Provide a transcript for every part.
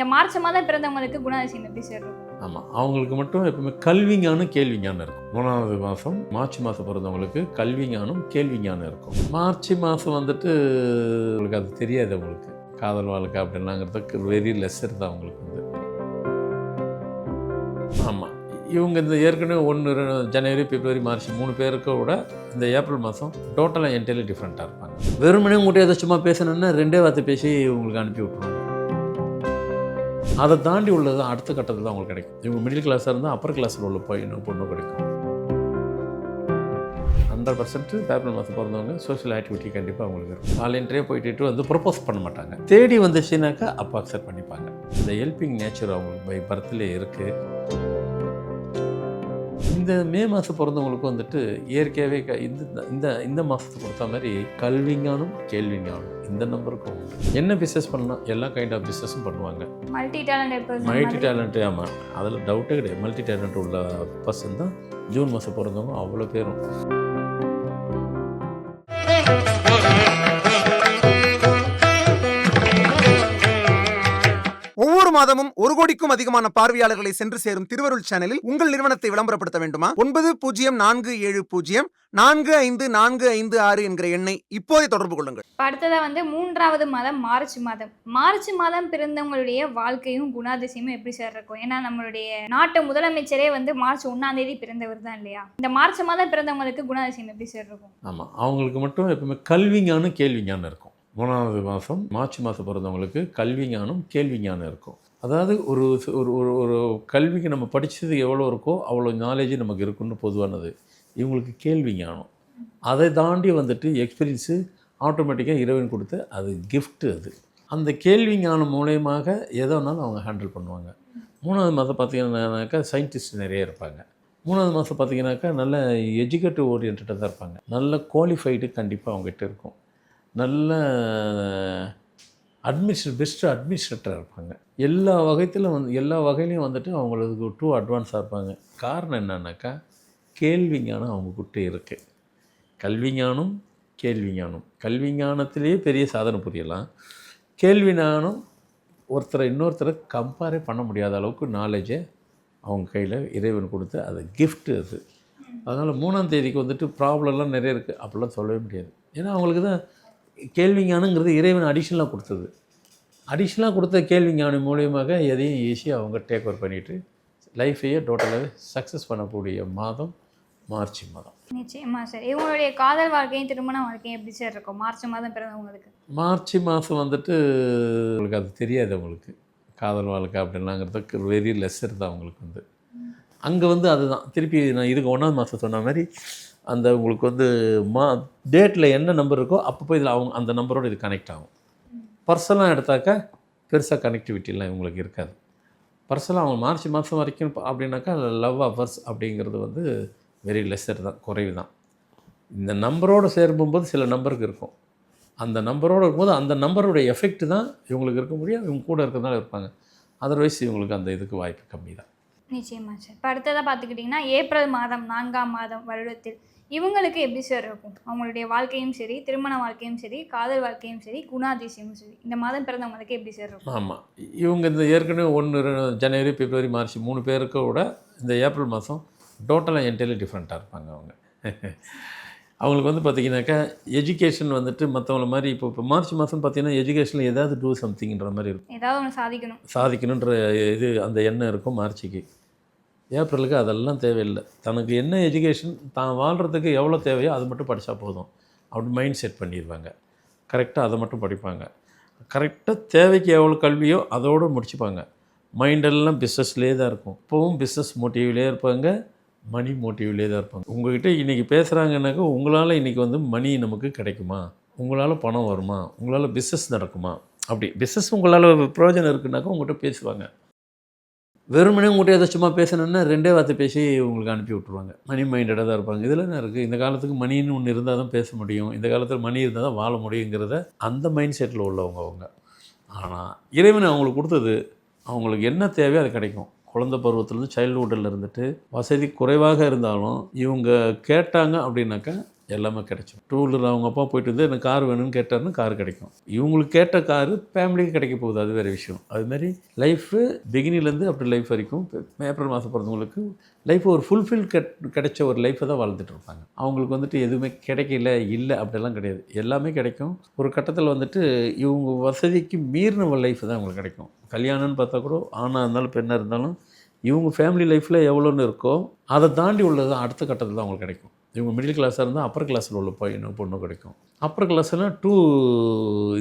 இந்த மார்ச் மாதம் பிறந்தவங்களுக்கு குணாதிசயம் எப்படி சார் ஆமாம் அவங்களுக்கு மட்டும் எப்பவுமே கல்விஞானும் கேள்விஞானம் இருக்கும். மூணாவது மாதம் மார்ச் மாதம் பிறந்தவங்களுக்கு கல்விஞானம் கேள்விஞானம் இருக்கும். மார்ச் மாதம் வந்துட்டு உங்களுக்கு அது தெரியாது அவங்களுக்கு காதல் வாழ்க்கை அப்படின்னாங்கிறதுக்கு வெரி லெஸ்ஸர் தான் அவங்களுக்கு வந்து. ஆமாம் இவங்க இந்த ஏற்கனவே ஒன்று ஜனவரி பிப்ரவரி மார்ச் மூணு பேருக்கு கூட இந்த ஏப்ரல் மாதம் டோட்டலாக என்டையர்லி டிஃப்ரெண்ட்டாக இருப்பாங்க. வெறுமனே உங்கள்கிட்ட ஏதோ சும்மா பேசணுன்னா ரெண்டே வார்த்தை பேசி உங்களுக்கு அனுப்பி விட்ருவாங்க அதை தாண்டி உள்ளது தான் அடுத்த கட்டத்தில் தான் அவங்களுக்கு கிடைக்கும். இவங்க மிடில் கிளாஸாக இருந்தால் அப்பர் கிளாஸில் உள்ள பையனும் பொண்ணும் கிடைக்கும். ஹண்ட்ரட் பர்சன்ட் பேப்பர் மாதம் பிறந்தவங்க சோஷியல் ஆக்டிவிட்டி கண்டிப்பாக அவங்களுக்கு இருக்கும். வாலண்டியரே போயிட்டு வந்து ப்ரொப்போஸ் பண்ண மாட்டாங்க. தேடி வந்துச்சுனாக்கா அப்போ அக்செப்ட் பண்ணிப்பாங்க. இந்த ஹெல்பிங் நேச்சர் அவங்களுக்கு பை பர்த்லேயே இருக்குது இந்த மே மாதம் பிறந்தவங்களுக்கு வந்துட்டு இயற்கையாகவே க இந்த இந்த இந்த மாதத்துக்கு பொறுத்த மாதிரி கல்விஞானம் கேள்விஞானம் இந்த நம்பருக்கும். என்ன பிஸ்னஸ் பண்ணலாம் எல்லா கைண்ட் ஆஃப் பிஸ்னஸும் பண்ணுவாங்க. மல்டி டேலண்டட் மல்டி டேலண்ட்டு ஆமாம் அதில் டவுட்டே கிடையாது. மல்டி டேலண்ட் உள்ள பர்சன் தான் ஜூன் மாதம் பிறந்தவங்க அவ்வளோ பேரும். மாதமும் ஒரு கோடிக்கும் அதிகமான பார்வையாளர்களை சென்று சேரும் திருவருள் சேனலில் உங்கள் நிறுவனத்தை விளம்பரப்படுத்த வேண்டுமா? ஒன்பது பூஜ்ஜியம் நான்கு ஏழு பூஜ்ஜியம் நான்கு ஐந்து நான்கு ஐந்து ஆறு என்கிற எண்ணை இப்போதே தொடர்பு கொள்ளுங்கள். இப்போ அடுத்ததாக வந்து மூன்றாவது மாதம் மார்ச் மாதம். மார்ச் மாதம் பிறந்தவங்களுடைய வாழ்க்கையும் குணாதிசயமும் எப்படி சார் இருக்கும்? ஏன்னா நம்மளுடைய நாட்டு முதலமைச்சரே வந்து மார்ச் ஒன்றாம் தேதி பிறந்தவர் தான் இல்லையா? இந்த மார்ச் மாதம் பிறந்தவங்களுக்கு குணாதிசயம் எப்படி சார் இருக்கும்? ஆமாம் அவங்களுக்கு மட்டும் எப்பவுமே கல்விஞானம் கேள்விஞானம் இருக்கும். மூணாவது மாதம் மார்ச் மாதம் பிறந்தவங்களுக்கு கல்விஞானம் கேள்விஞானம் இருக்கும். அதாவது ஒரு ஒரு ஒரு ஒரு கல்விக்கு நம்ம படித்தது எவ்வளோ இருக்கோ அவ்வளோ நாலேஜ் நமக்கு இருக்குன்னு பொதுவானது. இவங்களுக்கு கேள்வி ஞானம். அதை தாண்டி வந்துட்டு எக்ஸ்பீரியன்ஸு ஆட்டோமேட்டிக்காக இறைவன் கொடுத்த அது கிஃப்ட்டு அது. அந்த கேள்வி ஞானம் மூலயமாக எதோனாலும் அவங்க ஹேண்டில் பண்ணுவாங்க. மூணாவது மாதம் பார்த்தீங்கன்னாக்கா சயின்டிஸ்ட் நிறைய இருப்பாங்க. மூணாவது மாதம் பார்த்தீங்கன்னாக்கா நல்ல எஜுகேட்டிவ் ஓரியன்டாக தான் இருப்பாங்க. நல்ல குவாலிஃபைடு கண்டிப்பாக அவங்ககிட்ட இருக்கும். நல்ல அட்மினிஸ்ட்ரே பெஸ்ட்டு அட்மினிஸ்ட்ரேட்டராக இருப்பாங்க. எல்லா வகையத்திலும் வந்து எல்லா வகையிலையும் வந்துட்டு அவங்களுக்கு டூ அட்வான்ஸாக இருப்பாங்க. காரணம் என்னன்னாக்கா கேள்வி ஞானம் அவங்கக்கிட்ட இருக்குது கல்வி ஞானம் கல்விஞானத்திலேயே கல்வி ஞானத்திலேயே பெரிய சாதனை புரியலாம். கேள்வி ஞானம் ஒருத்தரை இன்னொருத்தரை கம்பேரே பண்ண முடியாத அளவுக்கு நாலேஜை அவங்க கையில் இறைவன் கொடுத்து அது கிஃப்ட்டு அது. அதனால் மூணாம் தேதிக்கு வந்துட்டு ப்ராப்ளம்லாம் நிறைய இருக்குது அப்படிலாம் சொல்லவே முடியாது. ஏன்னா அவங்களுக்கு தான் கேள்வி ஞானங்கிறது இறைவன் அடிஷ்னலாக கொடுத்தது. அடிஷ்னலாக கொடுத்த கேள்வி ஞானம் மூலியமாக எதையும் ஈஸியாக அவங்க டேக் ஓவர் பண்ணிவிட்டு லைஃபையே டோட்டலாகவே சக்ஸஸ் பண்ணக்கூடிய மாதம் மார்ச் மாதம். நிச்சயமா சார் இவங்களுடைய காதல் வாழ்க்கையும் திருமண வாழ்க்கையும் எப்படி சார் இருக்கும்? மார்ச் மாதம் பிறந்தவங்களுக்கு மார்ச் மாதம் வந்துட்டு உங்களுக்கு அது தெரியாது அவங்களுக்கு காதல் வாழ்க்கை அப்படின்னாங்கிறதுக்கு வெரி லெஸ்ஸர் தான் அவங்களுக்கு வந்து. அங்கே வந்து அதுதான். திருப்பி நான் இதுக்கு ஒன்றாவது மாதம் சொன்ன மாதிரி அந்த உங்களுக்கு வந்து மா டேட்டில் என்ன நம்பர் இருக்கோ அப்பப்போ இதில் அவங்க அந்த நம்பரோடு இது கனெக்ட் ஆகும். பர்சனலாக எடுத்தாக்கா பெருசாக கனெக்டிவிட்டிலாம் இவங்களுக்கு இருக்காது. பர்சனலாக அவங்க மார்ச் மாதம் வரைக்கும் அப்படின்னாக்கா லவ் அவர்ஸ் அப்படிங்கிறது வந்து வெரி லெஸ்ஸர் தான் குறைவு தான். இந்த நம்பரோடு சேரும்போது சில நம்பருக்கு இருக்கும். அந்த நம்பரோடு இருக்கும்போது அந்த நம்பரோட எஃபெக்ட் தான் இவங்களுக்கு இருக்க முடியும் இவங்க கூட இருக்கிறதுனால இருப்பாங்க. அதர்வைஸ் இவங்களுக்கு அந்த இதுக்கு வாய்ப்பு கம்மி தான். நிச்சயமா சார். இப்போ அடுத்ததாக பார்த்துக்கிட்டிங்கன்னா ஏப்ரல் மாதம் நான்காம் மாதம் வருடத்தில் இவங்களுக்கு எப்படி சார் இருக்கும்? அவங்களுடைய வாழ்க்கையும் சரி திருமண வாழ்க்கையும் சரி காதல் வாழ்க்கையும் சரி குணாதிசயமும் சரி இந்த மாதம் பிறந்தவங்களுக்கு எப்படி சார் இருக்கும்? ஆமாம் இவங்க இந்த ஏற்கனவே ஒன்று ஜனவரி பிப்ரவரி மார்ச் மூணு பேருக்கு விட இந்த ஏப்ரல் மாதம் டோட்டலாக என்டையர்லி டிஃப்ரெண்ட்டாக இருப்பாங்க அவங்க. அவங்களுக்கு வந்து பார்த்திங்கனாக்கா எஜுகேஷன் வந்துட்டு மற்றவங்கள மாதிரி இப்போ இப்போ மார்ச் மாதம் பார்த்தீங்கன்னா எஜுகேஷனில் ஏதாவது டூ சம்திங்ன்ற மாதிரி இருக்கும். ஏதாவது ஒன்று சாதிக்கணும். சாதிக்கணுன்ற இது அந்த எண்ணம் இருக்கும் மார்ச்சுக்கு. ஏப்ரலுக்கு அதெல்லாம் தேவையில்லை. தனக்கு என்ன எஜுகேஷன் தான் வாழ்கிறதுக்கு எவ்வளோ தேவையோ அது மட்டும் படித்தா போதும். அப்படி மைண்ட் செட் பண்ணிடுவாங்க. கரெக்டாக அதை மட்டும் படிப்பாங்க. கரெக்டாக தேவைக்கு எவ்வளோ கல்வியோ அதோடு முடிச்சுப்பாங்க. மைண்டெல்லாம் பிஸ்னஸ்லேயே தான் இருக்கும். இப்போவும் பிஸ்னஸ் மோட்டிவ்லேயே இருப்பாங்க. மணி மோட்டிவ்லேயே தான் இருப்பாங்க. உங்கள்கிட்ட இன்றைக்கி பேசுகிறாங்கன்னாக்கா உங்களால் இன்றைக்கி வந்து மணி நமக்கு கிடைக்குமா? உங்களால் பணம் வருமா? உங்களால் பிஸ்னஸ் நடக்குமா? அப்படி. பிஸ்னஸ் உங்களால் பிரயோஜனம் இருக்குனாக்கா உங்கள்கிட்ட பேசுவாங்க. வெறுமனே உங்கள்கிட்ட ஏதோ சும்மா பேசணுன்னா ரெண்டே வார்த்தை பேசி உங்களுக்கு அனுப்பி விட்ருவாங்க மணி மைண்டடாக தான் இருப்பாங்க. இதில் என்ன இருக்குது இந்த காலத்துக்கு மணின்னு ஒன்று இருந்தால் தான் பேச முடியும். இந்த காலத்தில் மணி இருந்தால் தான் வாழ முடியுங்கிறத அந்த மைண்ட் செட்டில் உள்ளவங்க அவங்க. ஆனால் இறைவன் அவங்களுக்கு கொடுத்தது அவங்களுக்கு என்ன தேவையோ அது கிடைக்கும். குழந்தை பருவத்துலேருந்து சைல்டுஹுட்டில் இருந்துட்டு வசதி குறைவாக இருந்தாலும் இவங்க கேட்டாங்க அப்படின்னாக்கா எல்லாமே கிடைக்கும் டூ வீலர் அவங்க அப்பா போயிட்டு வந்து எனக்கு கார் வேணும்னு கேட்டாருன்னு கார் கிடைக்கும். இவங்களுக்கு கேட்ட காரு ஃபேமிலிக்கு கிடைக்க போகுது அது வேறு விஷயம். அதுமாரி லைஃப்பு லைஃபு பிகினிலேருந்து அப்படி லைஃப் வரைக்கும் ஏப்ரல் மாதம் பிறந்தவங்களுக்கு லைஃப் ஒரு ஃபுல்ஃபில் கிடைச்ச ஒரு லைஃப்பை தான் வாழ்ந்துட்டு இருப்பாங்க. அவங்களுக்கு வந்துட்டு எதுவுமே கிடைக்கல இல்லை அப்படிலாம் கிடையாது. எல்லாமே கிடைக்கும். ஒரு கட்டத்தில் வந்துட்டு இவங்க வசதிக்கு மீறின ஒரு லைஃப் தான் அவங்களுக்கு கிடைக்கும். கல்யாணம்னு பார்த்தா கூட ஆணாக இருந்தாலும் பெண்ணாக இருந்தாலும் இவங்க ஃபேமிலி லைஃப்பில் எவ்வளோன்னு இருக்கோ அதை தாண்டி உள்ளது அடுத்த கட்டத்தில் தான் அவங்களுக்கு கிடைக்கும். இவங்க மிடில் கிளாஸாக இருந்தால் அப்பர் கிளாஸில் உள்ள பையனும் பொண்ணும் கிடைக்கும்? அப்பர் கிளாஸ்னால் டூ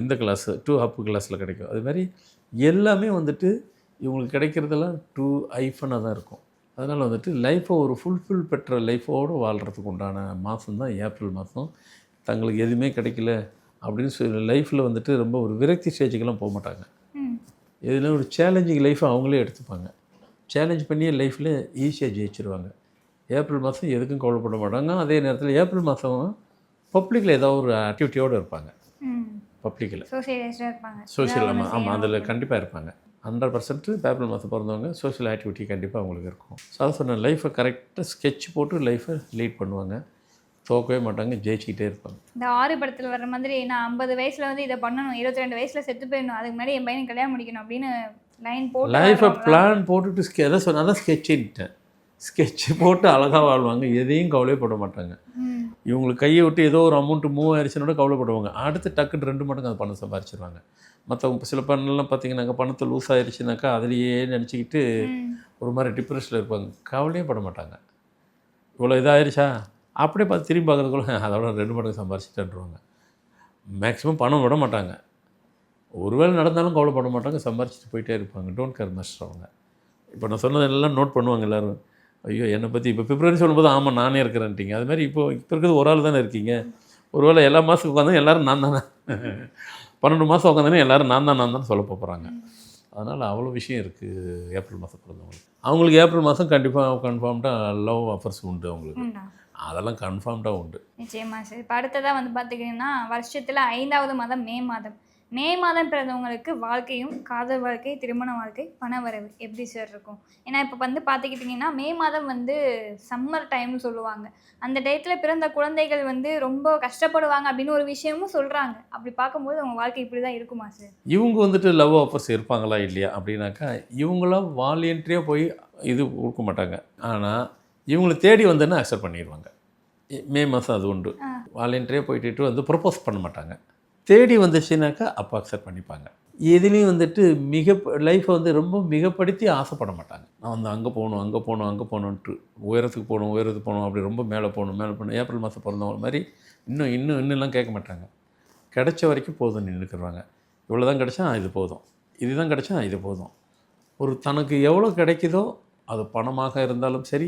இந்த கிளாஸ் டூ அப்பு கிளாஸில் கிடைக்கும். அது மாதிரி எல்லாமே வந்துட்டு இவங்களுக்கு கிடைக்கிறதெல்லாம் டூ ஐஃபனாக தான் இருக்கும். அதனால் வந்துட்டு லைஃப்பை ஒரு ஃபுல்ஃபில் பெற்ற லைஃபோடு வாழ்கிறதுக்கு உண்டான மாதம் தான் ஏப்ரல் மாதம் தங்களுக்கு எதுவுமே கிடைக்கல அப்படின்னு சொல்லி லைஃப்பில் வந்துட்டு ரொம்ப ஒரு விரக்தி ஸ்டேஜுக்கெல்லாம் போக மாட்டாங்க. எதுனா ஒரு சேலஞ்சிங் லைஃப்பை அவங்களே எடுத்துப்பாங்க. சேலஞ்ச் பண்ணியே லைஃப்பில் ஈஸியாக ஜெயிச்சிருவாங்க. ஏப்ரல் மாதம் எதுக்கும் கவலைப்பட மாட்டாங்க. அதே நேரத்தில் ஏப்ரல் மாதம் பப்ளிக்கில் ஏதாவது ஒரு ஆக்டிவிட்டியோடு இருப்பாங்க. பப்ளிக்கில் ஏதாவது ஆமாம் ஆமாம் அதில். கண்டிப்பாக இருப்பாங்க. ஹண்ட்ரட் பர்சன்ட் ஏப்ரல் மாதம் பிறந்தவங்க சோஷியல் ஆக்டிவிட்டி கண்டிப்பாக அவங்களுக்கு இருக்கும். ஸோ அதை சொன்ன லைஃப்பை கரெக்டாக ஸ்கெட்ச் போட்டு லைஃப்பை லீட் பண்ணுவாங்க. தோக்கவே மாட்டாங்க ஜெயிச்சிக்கிட்டே இருப்பாங்க. இந்த ஆறு படத்தில் வர மாதிரி நான் ஐம்பது வயசுல வந்து இதை பண்ணணும் இருபத்தி ரெண்டு வயசுல செத்து போயிடணும் அதுக்கு முன்னாடி என் பையனுக்கு கல்யாணம் முடிக்கணும் அப்படின்னு லைன் போட்டு லைஃப்பை. பிளான் போட்டுட்டு ஸ்கெ எதை சொன்னால் தான் ஸ்கெட்சுன்ட்டேன் ஸ்கெட்சு போட்டு அழகாக வாழ்வாங்க. எதையும் கவலைப்பட மாட்டாங்க. இவங்களுக்கு கையை விட்டு ஏதோ ஒரு அமௌண்ட்டு மூவ் ஆயிடுச்சுனோட கவலைப்படுவாங்க. அடுத்து டக்குன்னு ரெண்டு மடங்கு அந்த பணம் சம்பாரிச்சிருவாங்க. மற்றவங்க சில பண்ணலாம் பார்த்தீங்கன்னாக்கா பணத்தை லூஸ் ஆயிடுச்சுனாக்கா அதுலேயே நினச்சிக்கிட்டு ஒரு மாதிரி டிப்ரெஷனில் இருப்பாங்க. கவலையே பட மாட்டாங்க. இவ்வளோ இதாகிடுச்சா அப்படியே பார்த்து திரும்பி பார்க்குறதுக்குள்ள அதோட ரெண்டு மடங்கு சம்பாரிச்சிட்டேன்ருவாங்க. மேக்ஸிமம் பணம் விட மாட்டாங்க. ஒருவேளை நடந்தாலும் கவலைப்பட மாட்டாங்க. சம்பாரிச்சிட்டு போயிட்டே இருப்பாங்க. டோன்ட் கேர் மாஸ்டர் அவங்க. இப்போ நான் சொன்னதெல்லாம் நோட் பண்ணுவாங்க எல்லோரும். ஐயோ என்னை பற்றி இப்போ பிப்ரவரி சொல்லும்போது ஆமாம் நானே இருக்கிறேன்ட்டீங்க. அது மாதிரி இப்போ இப்போ இருக்கிறது ஒரு ஆள் தானே இருக்கீங்க. ஒருவேளை எல்லா மாதத்துக்கு உட்காந்து எல்லாரும் நான் தானே? பன்னெண்டு மாதம் உட்காந்தானே எல்லாரும் நான் தான் நான் தான் சொல்ல போகிறாங்க அதனால் அவ்வளோ விஷயம் இருக்குது ஏப்ரல் மாதம் பிறந்தவங்களுக்கு. அவங்களுக்கு ஏப்ரல் மாதம் கண்டிப்பாக கன்ஃபார்ம்டாக லவ் ஆஃபர்ஸ் உண்டு அவங்களுக்கு. அதெல்லாம் கன்ஃபார்ம்டாக உண்டு. நிச்சயமா சார். இப்போ அடுத்ததாக வந்து பார்த்துக்கிட்டிங்கன்னா வருஷத்தில் ஐந்தாவது மாதம் மே மாதம். மே மாதம் பிறந்தவங்களுக்கு வாழ்க்கையும் காதல் வாழ்க்கை திருமண வாழ்க்கை பண வரவு எப்படி சார் இருக்கும்? ஏன்னா இப்போ வந்து பார்த்துக்கிட்டிங்கன்னா மே மாதம் வந்து சம்மர் டைம்னு சொல்லுவாங்க. அந்த டயத்தில் பிறந்த குழந்தைகள் வந்து ரொம்ப கஷ்டப்படுவாங்க அப்படின்னு ஒரு விஷயமும் சொல்கிறாங்க அப்படி பார்க்கும்போது அவங்க வாழ்க்கை இப்படி தான் இருக்குமா சார் இவங்க வந்துட்டு லவ் ஆஃபர்ஸ் இருப்பாங்களா இல்லையா? அப்படின்னாக்கா இவங்களாம் வாலியன்ட்ரியாக போய் இது கொடுக்க மாட்டாங்க. ஆனால் இவங்களை தேடி வந்தேன்னா அக்செப்ட் பண்ணிடுவாங்க மே மாதம் அது உண்டு. வாலியன்ட்ரியாக போயிட்டு வந்து ப்ரப்போஸ் பண்ண மாட்டாங்க. தேடி வந்துச்சுனாக்கா அப்போ அக்செப்ட் பண்ணிப்பாங்க. எதுலேயும் வந்துட்டு மிக லைஃப்பை வந்து ரொம்ப மிகப்படுத்தி ஆசைப்பட மாட்டாங்க. நான் வந்து அங்கே போகணும் அங்கே போகணும் அங்கே போகணுன்ட்டு. உயரத்துக்கு போகணும் உயரத்துக்கு போகணும் அப்படி ரொம்ப மேலே போகணும் மேலே போகணும் ஏப்ரல் மாதம் பிறந்தவங்க மாதிரி இன்னும் இன்னும் இன்னும்லாம் கேட்க மாட்டாங்க. கிடைச்ச வரைக்கும் போதும் நின்றுக்குறாங்க இவ்வளோ தான் கிடைச்சா இது போதும். இதுதான் கிடைச்சா இது போதும். ஒரு தனக்கு எவ்வளோ கிடைக்குதோ அது பணமாக இருந்தாலும் சரி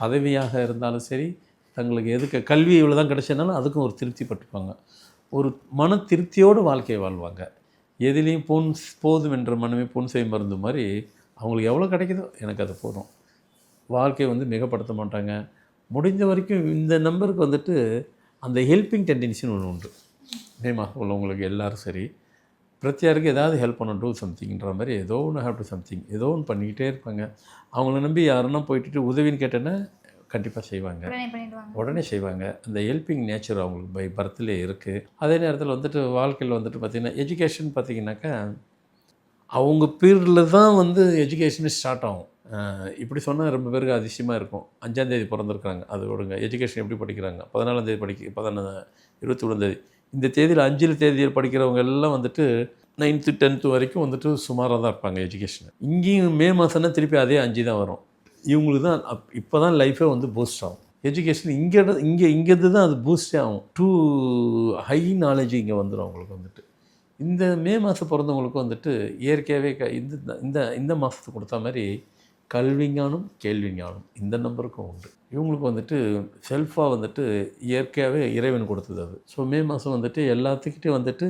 பதவியாக இருந்தாலும் சரி தங்களுக்கு எதுக்கு கல்வி இவ்வளோ தான் கிடைச்சதுனாலும் அதுக்கும் ஒரு திருப்தி பட்டுப்பாங்க. ஒரு மன திருப்தியோடு வாழ்க்கையை வாழ்வாங்க. எதுலேயும் பொன் போதும் என்ற மனமே பொன் செய் மருந்து மாதிரி அவங்களுக்கு எவ்வளோ கிடைக்குதோ எனக்கு அது போதும். வாழ்க்கையை வந்து மிகப்படுத்த மாட்டாங்க. முடிஞ்ச வரைக்கும் இந்த நம்பருக்கு வந்துட்டு அந்த ஹெல்பிங் டெண்டன்சின்னு ஒன்று உண்டு. மே மாதம் உள்ளவங்களுக்கு எல்லோரும் சரி. பிரத்தியாருக்கு ஏதாவது ஹெல்ப் பண்ண டூ சம்திங்ன்ற மாதிரி ஏதோ ஒன்று ஹேவ் டு சம்திங் ஏதோ ஒன்று பண்ணிக்கிட்டே இருப்பாங்க. அவங்கள நம்பி யாருன்னா போயிட்டு உதவின்னு கேட்டேன்னா கண்டிப்பாக செய்வாங்க. உடனே செய்வாங்க. அந்த ஹெல்பிங் நேச்சர் அவங்களுக்கு பை பர்த்லே இருக்குது அதே நேரத்தில் வந்துட்டு வாழ்க்கையில் வந்துட்டு பார்த்திங்கன்னா எஜுகேஷன் பார்த்திங்கனாக்கா அவங்க பீரியடில் தான் வந்து எஜுகேஷன் ஸ்டார்ட் ஆகும். இப்படி சொன்னால் ரொம்ப பேருக்கு அதிசயமாக இருக்கும். அஞ்சாந்தேதி பிறந்திருக்காங்க அது விடுங்க எஜுகேஷன் எப்படி படிக்கிறாங்க? பதினாலாந்தேதி படிக்க பதினா இருபத்தி ஒன்றாந்தேதி இந்த தேதியில் அஞ்சில் தேதியில் படிக்கிறவங்க எல்லாம் வந்துட்டு நைன்த்து டென்த்து வரைக்கும் வந்துட்டு சுமாராக தான் இருப்பாங்க எஜுகேஷன் இங்கேயும் மே மாதம்னா திருப்பி அதே அஞ்சு தான் வரும். இவங்களுக்கு தான் அப் இப்போ தான் லைஃபே வந்து பூஸ்ட் ஆகும். எஜுகேஷன் இங்கே இங்கே இங்கேருந்து தான் அது பூஸ்டே ஆகும். டூ ஹை நாலேஜ் இங்கே வந்துடும் அவங்களுக்கு வந்துட்டு. இந்த மே மாதம் பிறந்தவங்களுக்கு வந்துட்டு இயற்கையாகவே க இந்த இந்த இந்த மாதத்துக்கு கொடுத்த மாதிரி கல்விஞானம் கேள்விஞானம் இந்த நம்பருக்கும் உண்டு. இவங்களுக்கு வந்துட்டு செல்ஃபாக வந்துட்டு இயற்கையாகவே இறைவன் கொடுத்தது அது. ஸோ மே மாதம் வந்துட்டு எல்லாத்துக்கிட்டே வந்துட்டு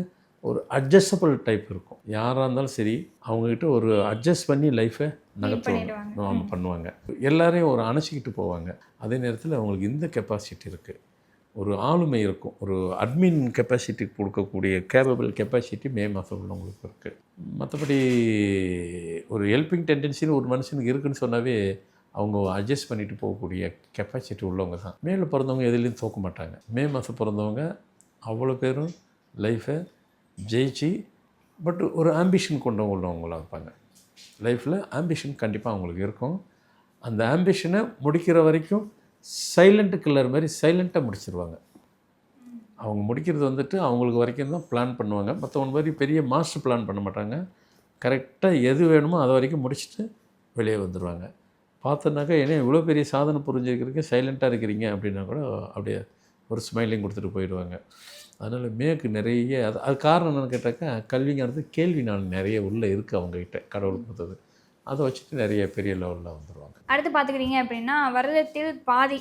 ஒரு அட்ஜஸ்டபிள் டைப் இருக்கும். யாராக இருந்தாலும் சரி அவங்கக்கிட்ட ஒரு அட்ஜஸ்ட் பண்ணி லைஃப்பை நகர்த்துவாங்க. பண்ணுவாங்க. எல்லாரையும் ஒரு அணைச்சிக்கிட்டு போவாங்க. அதே நேரத்தில் அவங்களுக்கு இந்த கெப்பாசிட்டி இருக்குது ஒரு ஆளுமை இருக்கும். ஒரு அட்மின் கெப்பாசிட்டி கொடுக்கக்கூடிய கேபபிள் கெப்பாசிட்டி மே மாதம் உள்ளவங்களுக்கு இருக்குது மற்றபடி ஒரு ஹெல்பிங் டெண்டன்சின்னு ஒரு மனுஷனுக்கு இருக்குன்னு சொன்னாவே அவங்க அட்ஜஸ்ட் பண்ணிட்டு போகக்கூடிய கெப்பாசிட்டி உள்ளவங்க தான். மேலே பிறந்தவங்க எதுலேயும் தோக்க மாட்டாங்க. மே மாதம் பிறந்தவங்க அவ்வளோ பேரும் லைஃப்பை ஜெயிச்சு பட் ஒரு ஆம்பிஷன் கொண்டு உள்ளவங்களாக இருப்பாங்க. லைஃப்பில் ஆம்பிஷன் கண்டிப்பாக அவங்களுக்கு இருக்கும். அந்த ஆம்பிஷனை முடிக்கிற வரைக்கும் சைலண்ட் கில்லர் மாதிரி சைலண்ட்டாக முடிச்சிருவாங்க. அவங்க முடிக்கிறது வந்துட்டு அவங்களுக்கு வரைக்கும் தான் பிளான் பண்ணுவாங்க. மற்றவங்க மாதிரி பெரிய மாஸ்டர் பிளான் பண்ண மாட்டாங்க. கரெக்டாக எது வேணுமோ அதை வரைக்கும் முடிச்சுட்டு வெளியே வந்துடுவாங்க பார்த்தோன்னாக்கா ஏன்னா இவ்வளோ பெரிய சாதனை புரிஞ்சுக்கிறதுக்கு சைலண்ட்டாக இருக்கிறீங்க அப்படின்னா கூட அப்படியே ஒரு ஸ்மைலிங் கொடுத்துட்டு போயிடுவாங்க. அதனால் மேற்கு நிறைய அது அது காரணம் என்னென்னு கேட்டாக்கா கல்விங்கிறது கேள்வி நாள் நிறைய உள்ளே இருக்குது அவங்ககிட்ட கடவுள் கொடுத்தது. அதை வச்சுட்டு நிறைய பெரிய லெவலில் வந்துடுவாங்க அடுத்து பார்த்துக்கிட்டிங்க அப்படின்னா வருடத்தில் பாதி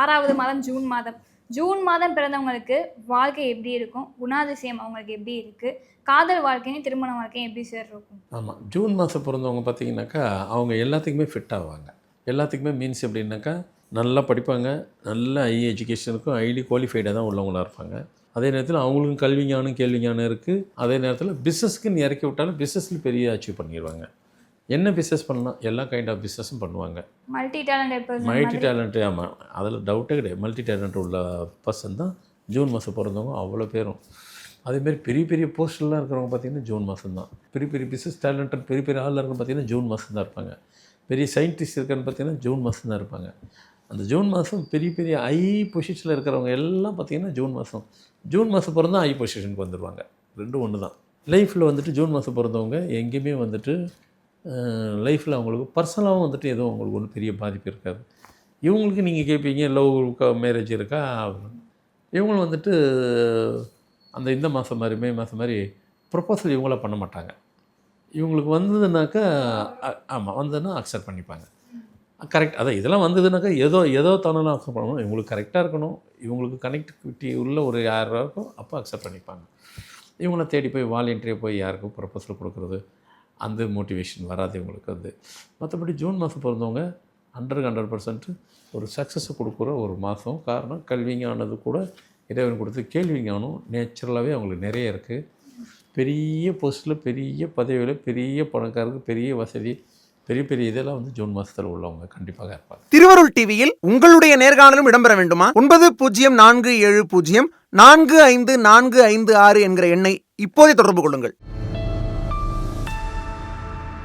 ஆறாவது மாதம் ஜூன் மாதம். ஜூன் மாதம் பிறந்தவங்களுக்கு வாழ்க்கை எப்படி இருக்கும்? குணாதிசயம் அவங்களுக்கு எப்படி இருக்குது காதல் வாழ்க்கையும் திருமண வாழ்க்கையும் எப்படி சார் இருக்கும்? ஆமாம் ஜூன் மாதம் பிறந்தவங்க பார்த்தீங்கன்னாக்கா அவங்க எல்லாத்துக்குமே ஃபிட் ஆவாங்க. எல்லாத்துக்குமே மீன்ஸ் எப்படின்னாக்கா நல்லா படிப்பாங்க நல்ல ஐ எஜுகேஷனுக்கும் ஹைலி குவாலிஃபைடாக தான் உள்ளவங்களாக இருப்பாங்க. அதே நேரத்தில் அவங்களுக்கும் கல்வி ஞானம் கேள்வி ஞானம் இருக்குது அதே நேரத்தில் பிஸ்னஸ்க்குன்னு இறக்கி விட்டாலும் பிஸ்னஸில் பெரிய அச்சீவ் பண்ணிடுவாங்க என்ன பிஸ்னஸ் பண்ணலாம்? எல்லா கைண்ட் ஆஃப் பிஸ்னஸும் பண்ணுவாங்க. மல்டி டேலண்டட் மல்டி டேலண்ட்டு ஆமாம் அதில் டவுட்டே கிடையாது. மல்டி டேலண்ட் உள்ள பர்சன் தான் ஜூன் மாதம் பிறந்தவங்க அவ்வளோ பேரும். அதேமாரி பெரிய பெரிய போஸ்டர்லாம் இருக்கிறவங்க பார்த்தீங்கன்னா ஜூன் மாதம் தான். பெரிய பெரிய பிஸ்னஸ் டேலண்டட் பெரிய பெரிய ஆளில் இருக்கிற பார்த்தீங்கன்னா ஜூன் மாதம் தான் இருப்பாங்க. பெரிய சயின்டிஸ்ட் இருக்கான்னு பார்த்தீங்கன்னா ஜூன் மாதம் தான் இருப்பாங்க. அந்த ஜூன் மாதம் பெரிய பெரிய ஐ பொசிஷனில் இருக்கிறவங்க எல்லாம் பார்த்தீங்கன்னா ஜூன் மாதம். ஜூன் மாதம் பிறந்தா ஐ பொசிஷனுக்கு வந்துடுவாங்க ரெண்டும் ஒன்று தான். லைஃப்பில் வந்துட்டு ஜூன் மாதம் பிறந்தவங்க எங்கேயுமே வந்துட்டு லைஃப்பில் அவங்களுக்கு பர்சனலாகவும் வந்துட்டு எதுவும் அவங்களுக்கு ஒன்றும் பெரிய பாதிப்பு இருக்காது. இவங்களுக்கு நீங்கள் கேட்பீங்க லவ் மேரேஜ் இருக்கா இவங்களும் வந்துட்டு அந்த இந்த மாதம் மாதிரி மே மாதம் மாதிரி ப்ரொப்போசல் இவங்களாம் பண்ண மாட்டாங்க. இவங்களுக்கு வந்ததுனாக்கா ஆமாம் வந்ததுன்னா அக்செப்ட் பண்ணிப்பாங்க. கரெக்ட் அதான் இதெல்லாம் வந்ததுனாக்கா ஏதோ ஏதோ தானே அக்செப்ட் பண்ணணும். இவங்களுக்கு கரெக்டாக இருக்கணும். இவங்களுக்கு கனெக்டிவிட்டி உள்ள ஒரு யாராக இருக்கும் அப்போ அக்செப்ட் பண்ணிப்பாங்க. இவங்கள தேடி போய் வாலண்டியர் போய் யாருக்கும் ப்ரொப்போசல் கொடுக்குறது அந்த மோட்டிவேஷன் வராது இவங்களுக்கு வந்து. மற்றபடி ஜூன் மாதம் பிறந்தவங்க ஹண்ட்ரட் ஹண்ட்ரட் பர்சன்ட்டு ஒரு சக்ஸஸை கொடுக்குற ஒரு மாதம் காரணம் கல்விங்கானது கூட இறைவன் கொடுத்து கேள்விங்கானும் நேச்சுரலாகவே அவங்களுக்கு நிறைய இருக்குது பெரிய போஸ்ட்டில் பெரிய பதவியில் பெரிய பணக்காரருக்கு பெரிய வசதி பெரிய பெரிய இதெல்லாம் வந்து ஜூன் மாதத்தில் உள்ளவங்க கண்டிப்பாக இருப்பாங்க திருவருள் டிவியில் உங்களுடைய நேர்காணலும் இடம்பெற வேண்டுமா? ஒன்பது பூஜ்ஜியம் நான்கு ஏழு பூஜ்ஜியம் நான்கு ஐந்து நான்கு ஐந்து ஆறு என்கிற எண்ணை இப்போதே தொடர்பு கொள்ளுங்கள்.